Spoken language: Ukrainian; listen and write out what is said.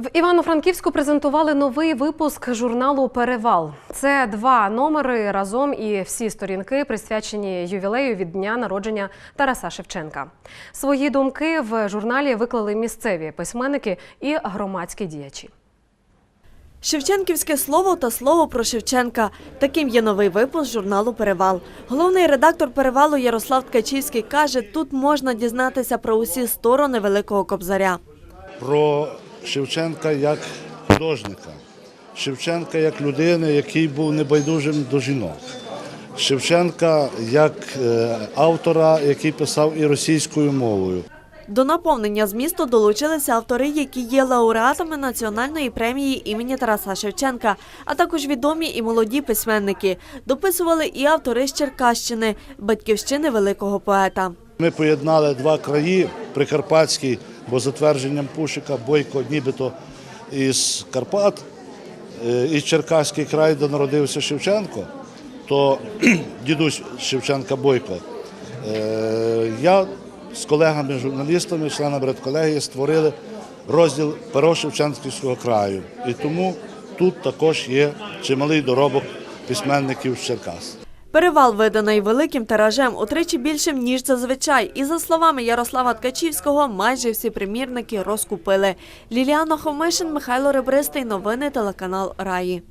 В Івано-Франківську презентували новий випуск журналу Перевал. Це два номери разом і всі сторінки присвячені ювілею від дня народження Тараса Шевченка. Свої думки в журналі виклали місцеві письменники і громадські діячі. Шевченківське слово та слово про Шевченка. Таким є новий випуск журналу Перевал. Головний редактор перевалу Ярослав Ткачівський каже, тут можна дізнатися про усі сторони Великого Кобзаря. про Шевченка як художника, Шевченка як людини, який був небайдужим до жінок, Шевченка як е, автора, який писав і російською мовою. До наповнення змісту долучилися автори, які є лауреатами національної премії імені Тараса Шевченка, а також відомі і молоді письменники. Дописували і автори з Черкащини, батьківщини великого поета. Ми поєднали два краї Прикарпатський, бо за твердженням Пушика Бойко нібито із Карпат, е, і Черкаський край, де народився Шевченко, то дідусь Шевченка Бойко. Е, Я з колегами-журналістами, членами редколегії, створили розділ Перо Шевченківського краю. І тому тут також є чималий доробок письменників з Черкас. Перевал виданий великим тиражем утричі більшим, ніж зазвичай. І за словами Ярослава Ткачівського, майже всі примірники розкупили. Ліліана Хомишин, Михайло Ребристий. Новини телеканал Раї.